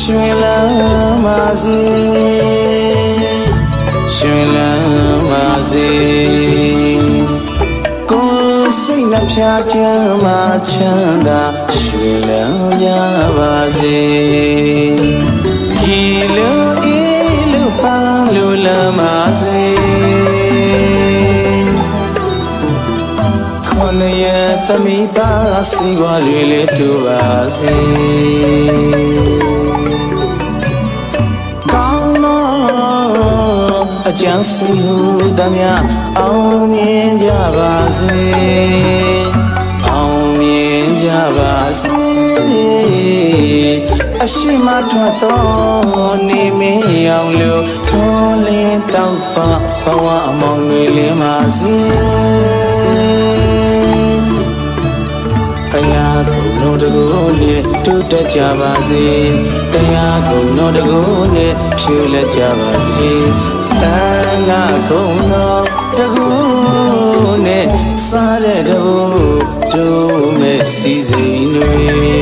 ရွှင်လန်းပါစေရွှင်လန်းပါစေကိုယ်စိတ်နှဖျားချမ်းမှချမ်းသာရွှင်လန်းကြပါစေရီလိုအေးလိုပန်းလိုလမ်းပါစေခொနရဲ့တမိသားစီပွားတွေလေးတူပါစေ အကြံစီဟုသမျှအောင်မြင်ကြပါစေအောင်မြင်ကြပါစေအရှိမထွက်သောနေမင်းအောင်လို့ထောလင်းတောက်ပဘဝအမောင်တွေလင်းပါစေတရားကုံတော်တကူနဲ့တိုးတက်ကြပါစေတရားကုံတော်တကူနဲ့ဖြူလက်ကြပါစေ တန်ခါကုံတော်တကူနဲ့စားတဲ့တဘူတို့မဲ့စီစိန်တွေ